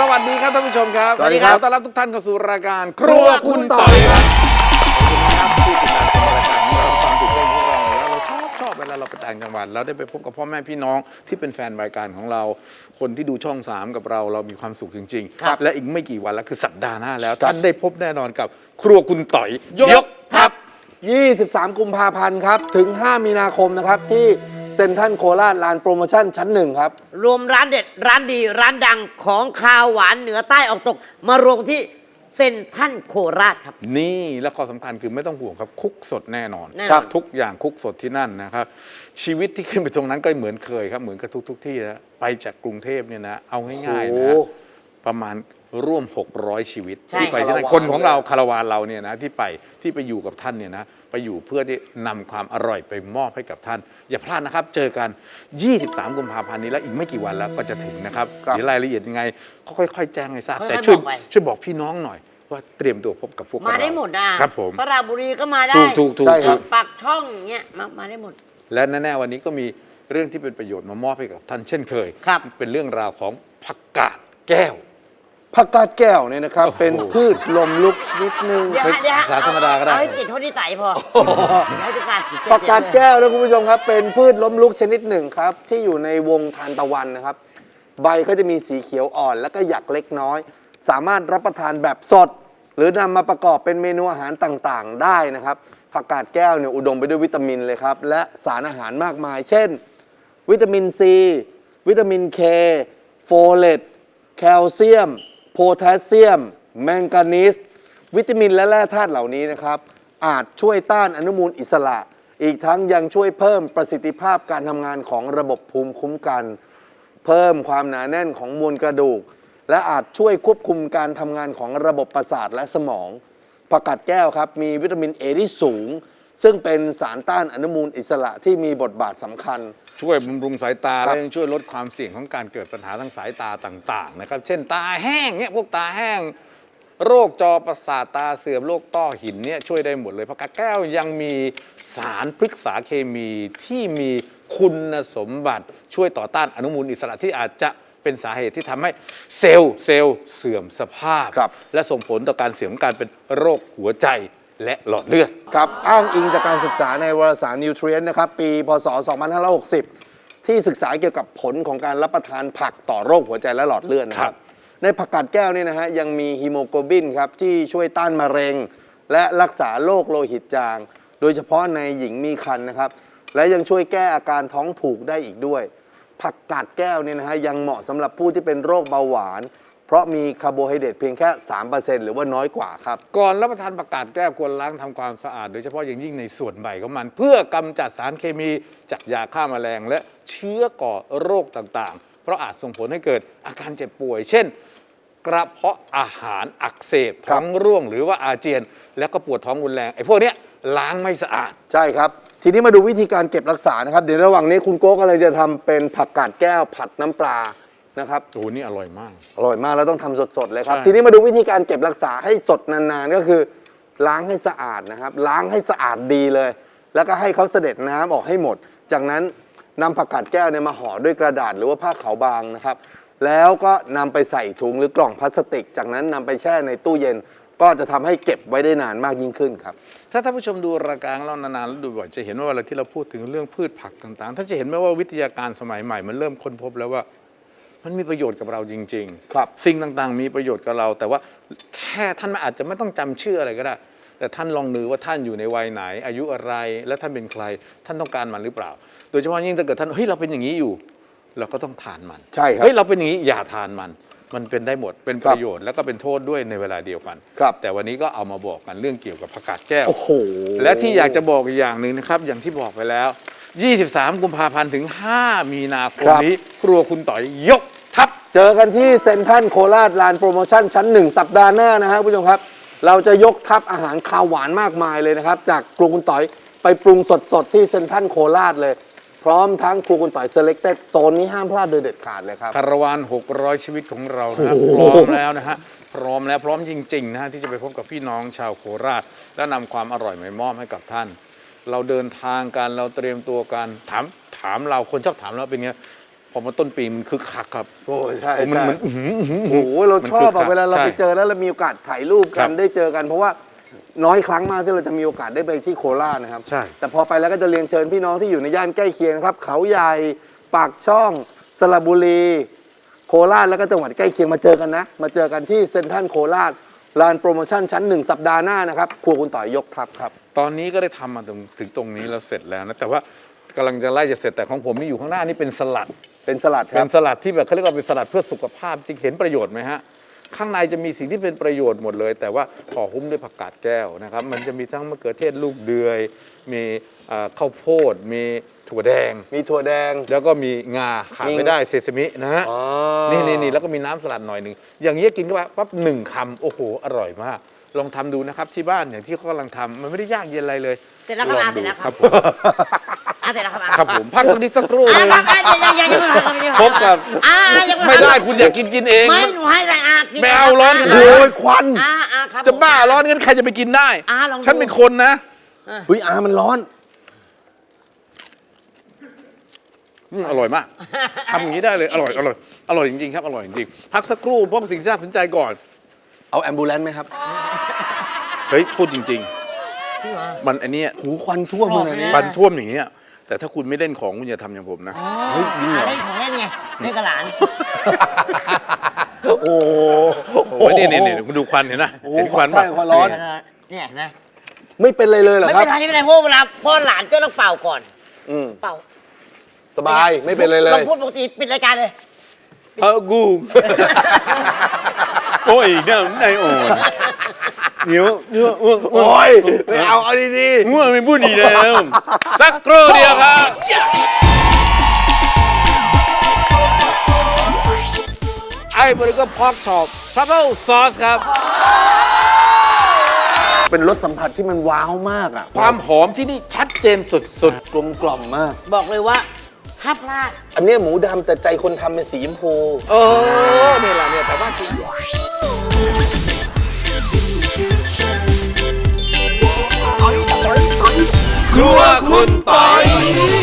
สวัสดีครับท่านผู้ชมครับสวัสดีครับ ขอต้อนรับทุกท่านเข้าสู่รายการครัวคุณต่อยครับขอบคุณครับที่ติดตามชมรายการของเราฟังติดเพลงของเราแล้วเราชอบชอบเวลาเราไปต่างจังหวัดเราได้ไปพบกับพ่อแม่พี่น้องที่เป็นแฟนรายการของเรา คนที่ดูช่อง3กับเราเรามีความสุขจริงครับๆและอีกไม่กี่วันแล้วคือสัปดาห์หน้าแล้วท่านได้พบแน่นอนกับครัวคุณต่อยยกทัพ 23 กุมภาพันธ์ครับ ถึง 5 มีนาคมนะครับ ที่เซ็นทรัลโคราชลานโปรโมชั่นชั้นหนึ่งครับ รวมร้านเด็ดร้านดีร้านดังของคาวหวานเหนือใต้ออกตก มารวมที่เซ็นทรัลโคราชครับ นี่และข้อสำคัญคือไม่ต้องห่วงครับ คุกสดแน่นอนแน่นอน ครับทุกอย่างคุกสดที่นั่นนะครับ ชีวิตที่ขึ้นไปตรงนั้นก็เหมือนเคยครับ เหมือนกับทุกทุกๆที่นะไปจากกรุงเทพเนี่ยนะ เอาง่ายๆนะโอ้ฮะโห ประมาณร่วม 600 ชีวิตใช่ที่ไปที่นั่นคาราวาน คนของเราเลยคาราวานเราเนี่ยนะที่ไปที่ไปอยู่กับท่านเนี่ยนะไปอยู่เพื่อที่นำความอร่อยไปมอบให้กับท่าน อย่าพลาดนะครับ เจอกัน 23 กุมภาพันธ์นี้แล้วอีกไม่กี่วันแล้วก็จะถึงนะครับครับ เดี๋ยวรายละเอียดยังไงก็ค่อย ๆ แจ้งให้ทราบ ค่อยๆแต่ช่วยบอกไป ช่วยบอกพี่น้องหน่อย ว่าเตรียมตัวพบกับพวกมาเราได้หมดนะครับผมสระบุรีก็มาได้ถูกถูกถูกใช่ครับปากช่องอย่างเงี้ยมามาได้หมด และแน่ๆวันนี้ก็มีเรื่องที่เป็นประโยชน์มามอบให้กับท่านเช่นเคย ครับ เป็นเรื่องราวของผักกาดแก้ว ผักกาดแก้วเนี่ยนะครับโอ้โหเป็นพืชลมลุกชนิดหนึ่งเดี๋ยวฮะเดี๋ยวฮะภาษาธรรมดาก็ได้ เอาให้ติดเท่าที่ใส่พอให้จะการผักกาดแก้วนะคุณผู้ชมครับ เป็นพืชล้มลุกชนิดหนึ่งครับ ที่อยู่ในวงทานตะวันนะครับ ใบเขาจะมีสีเขียวอ่อน แล้วก็หยักเล็กน้อย สามารถรับประทานแบบสด หรือนำมาประกอบเป็นเมนูอาหารต่างๆ ได้นะครับผักกาดแก้วเนี่ยอุดมไปด้วยวิตามินเลยครับและสารอาหารมากมาย เช่น วิตามินซีวิตามินเคโฟเลตแคลเซียมโพ แทสเซียม แมงกานีสวิตามินและแร่ธาตุเหล่านี้นะครับ อาจช่วยต้านอนุมูลอิสระ อีกทั้งยังช่วยเพิ่มประสิทธิภาพการทำงานของระบบภูมิคุ้มกัน เพิ่มความหนาแน่นของมวลกระดูก และอาจช่วยควบคุมการทำงานของระบบประสาทและสมองผักกาดแก้วครับมีวิตามินเอที่สูง ซึ่งเป็นสารต้านอนุมูลอิสระที่มีบทบาทสำคัญ ช่วยบำรุงสายตาครับและยังช่วยลดความเสี่ยงของการเกิดปัญหาทางสายตาต่างๆนะครับ เช่นตาแห้งเนี่ยพวกตาแห้ง โรคจอประสาทตาเสื่อมโรคต้อหินเนี่ยช่วยได้หมดเลยผักกาดแก้วยังมีสารพฤกษาเคมีที่มีคุณสมบัติ ช่วยต่อต้านอนุมูลอิสระที่อาจจะเป็นสาเหตุที่ทำให้เซลล์เซลล์เสื่อมสภาพ ครับ และส่งผลต่อการเสี่ยงของการเป็นโรคหัวใจ และหลอดเลือด ครับอ้างอิงจากการศึกษาในวารสาร Nutrient นะครับ ปี พศ 2560 ที่ศึกษาเกี่ยวกับผลของการรับประทานผักต่อโรคหัวใจและหลอดเลือดนะคครัรับ บ ในผักกาดแก้วเนี่ยนะฮะยังมีฮีโมโกลบินครับ ที่ช่วยต้านมะเร็ง และรักษาโรคโลหิตจาง โดยเฉพาะในหญิงมีครรภ์นะครับ และยังช่วยแก้อาการท้องผูกได้อีกด้วย ผักกาดแก้วเนี่ยนะฮะยังเหมาะสำหรับผู้ที่เป็นโรคเบาหวาน เพราะมีคาร์โบไฮเดรตเพียงแค่ 3%หรือว่าน้อยกว่าครับ ก่อนรับประทานผักกาดแก้วควรล้างทำความสะอาด โดยเฉพาะอย่างยิ่งในส่วนใบของมัน เพื่อกำจัดสารเคมีจากยาฆ่าแมลง และเชื้อก่อโรคต่างๆ เพราะอาจส่งผลให้เกิดอาการเจ็บป่วย เช่น กระเพาะอาหารอักเสบครับท้องร่วงหรือว่าอาเจียน แล้วก็ปวดท้องรุนแรงไอ้พวกเนี้ยล้างไม่สะอาด ใช่ครับ ทีนี้มาดูวิธีการเก็บรักษานะครับ เดี๋ยวระหว่างนี้คุณโก้ก็เลยจะทำเป็นผักกาดแก้วผัดน้ำปลา นะครับโอ้นี่อร่อยมาก อร่อยมากแล้วต้องทำสดๆเลยครับ ใช่ ทีนี้มาดูวิธีการเก็บรักษาให้สดนานๆก็คือล้างให้สะอาดนะครับ ล้างให้สะอาดดีเลย แล้วก็ให้เขาเสด็จน้ำออกให้หมด จากนั้นนำผักกาดแก้วเนี่ยมาห่อด้วยกระดาษหรือว่าผ้าขาวบางนะครับ แล้วก็นำไปใส่ถุงหรือกล่องพลาสติก จากนั้นนำไปแช่ในตู้เย็น ก็จะทำให้เก็บไว้ได้นานมากยิ่งขึ้นครับ ถ้าท่านผู้ชมดูรายการของเรานานๆแล้วดูบ่อยจะเห็นว่าเวลาที่เราพูดถึงเรื่องพืชผักต่างๆท่านจะเห็นไหมว่าวิทยาการสมัยใหม่มันเริ่มค้นพบแล้วว่า มันมีประโยชน์กับเราจริงๆครับสิ่งต่างๆ มีประโยชน์กับเรา แต่ว่าแค่ท่านไม่อาจจะไม่ต้องจำชื่ออะไรก็ได้ แต่ท่านลองนึกว่าท่านอยู่ในวัยไหน อายุอะไรและท่านเป็นใคร ท่านต้องการมันหรือเปล่า โดยเฉพาะยิ่งถ้าเกิดท่านเฮ้ยเราเป็นอย่างนี้อยู่ เราก็ต้องทานมันใช่ครับเฮ้ยเราเป็นอย่างนี้อย่าทานมันมันเป็นได้หมดเป็นประโยชน์แล้วก็เป็นโทษด้วยในเวลาเดียวกันครับ แต่วันนี้ก็เอามาบอกกันเรื่องเกี่ยวกับผักกาดแก้วโอ้โหและที่อยากจะบอกอีกอย่างหนึ่งนะครับ อย่างที่บอกไปแล้ว 23 กุมภาพันธ์ถึง 5 มีนาคมครับนี้ ครัวคุณต่อยยกทัพ เจอกันที่เซ็นทรัลโคราชลานโปรโมชั่นชั้นหนึ่งสัปดาห์หน้านะฮะผู้ชมครับ เราจะยกทัพอาหารคาวหวานมากมายเลยนะครับ จากครัวคุณต่อยไปปรุงสดๆ ที่เซ็นทรัลโคราชเลย พร้อมทั้งครัวคุณต่อยเซเล็กเต็ดโซนนี้ห้ามพลาดโดยเด็ดขาดเลยครับ คาราวาน600 ชีวิตของเรานะครับพร้อมแล้วนะฮะ พร้อมแล้วพร้อมจริงๆนะฮะที่จะไปพบกับพี่น้องชาวโคราช และนำความอร่อยมามอบให้กับท่าน เราเดินทางกันเราเตรียมตัวกันถามถามเราคนชอบถามเราเป็นไง พอมาต้นปีมันคึกคักครับ โอ้ใช่โอ้มันใช่มันอื้อหืออื้อหือโอ้โหเราชอบมันคึกคัอะกเวลาเราใช่ ไปเจอแล้วเรามีโอกาสถ่ายรูปครักันบได้เจอกัน เพราะว่าน้อยครั้งมากที่เราจะมีโอกาสได้ไปที่โคราชนะครับใช่ แต่พอไปแล้วก็จะเรียนเชิญพี่น้องที่อยู่ในย่านใกล้เคียงนะครับ เขาใหญ่ปากช่องสระบุรี โคราชแล้วก็จังหวัดใกล้เคียงมาเจอกันนะ มาเจอกันที่เซ็นทรัลโคราชลานโปรโมชั่นชั้นหนึ่งสัปดาห์หน้านะครับครัวคุณต่อยยกทัพครับ ตอนนี้ก็ได้ทำมาถึงถึงตรงนี้แล้วเสร็จแล้วนะแต่ว่า กำลังจะไล่จะเสร็จแต่ของผมนี่อยู่ข้างหน้านี่เป็นสลัด เป็นสลัดคเป็รับ นสลัดที่แบบเขาเรียกว่าเป็นสลัดเพื่อสุขภาพจริงเห็นประโยชน์ไหมฮะ ข้างในจะมีสิ่งที่เป็นประโยชน์หมดเลย แต่ว่าห่อหุ้มด้วยผักกาดแก้วนะครับ มันจะมีทั้งมะเขือเทศลูกเดือย มีเอ่อข้าวโพด มีถั่วแดง มีถั่วแดง แล้วก็มีงาขาดมี ไม่ได้เซซามินะฮะ อ๋อ นี่นี่นี่แล้วก็มีน้ำสลัดหน่อยหนึ่งอย่างเงี้ยกินเข้าไปปั๊บหนึ่งคำโอ้โห อร่อยมาก ลองทำดูนะครับที่บ้านอย่างที่เขากำลังทำมันไม่ได้ยากเย็นอะไรเลยเสร็จแล้วครับองอาดูเสร็จแล้วคครัรับ บผมอะ เสร็จแล้วครับอะครับผมพักตรงนี้สักครู่อะหนึงครับอะยังยังยังยังไม่พักยังไม่พบกับอะยังไม่ได้คุณอยากกินกินเองไม่หนูให้อะไรอะกินไม่เอาร้อนขนาดโอ้ยควันอะอะครับจะบ้าร้อนงั้นใครจะไปกินได้ อะลองดูฉันเป็นคนนะเฮ้ยอามันร้อน อืมอร่อยมาก ทำอย่างนี้ได้เลย อร่อย อร่อย อร่อยจริงๆครับ อร่อยจริงๆ พักสักครู่เพราะสิ่งที่น่าสนใจก่อน เอาแอมบูเลนไหมครับ เฮ้ย พูดจริง ๆ มันอันเนี้ยหูควันท่วมเลยนะเนี่ยฟันท่วมอย่างเงี้ย แต่ถ้าคุณไม่เล่นของคุณอย่าทำอย่างผมนะเฮ้ยจริงเหรอ เล่นของเล่นไงเล่นกับหลาน โอ้โหโอ้ยนี่นี่นี่คุณดูควันเห็นนะโอ้เห็นควันใช่ปะควันร้อน เนี่ยเห็นไหมไม่เป็นไรเลยเหรอไม่ครัเป็บนไรไม่เป็นไรเพราะเวลาพ่อหลานก็ต้องเป่าก่อน อืมเป่าสบายไม่เป็นไรเลต้อยงพูดปกติปิดรายการเลย เออกู โอ้ยเนี่ยนายอ่อนเหนียวเนื้ออ้วงโอ้ยไม่เอาเอาดีง่วงไม่พูดดีแล้วสักครู่เดียวครับไอ้บริก็พอกช็อปทรัฟเฟิลซอสครับๆเป็นรสสัมผัสที่มันว้าวมากอะความหอมที่นี่ชัดเจนสุดกลมกล่อมมาก บอกเลยว่าห้ามพลาด อันเนี้ยหมูดำแต่ใจคนทำเป็นสีชมพู ๆ เออ นี่แหละเนี่ย แต่ว่าจริง ครัวคุณปอย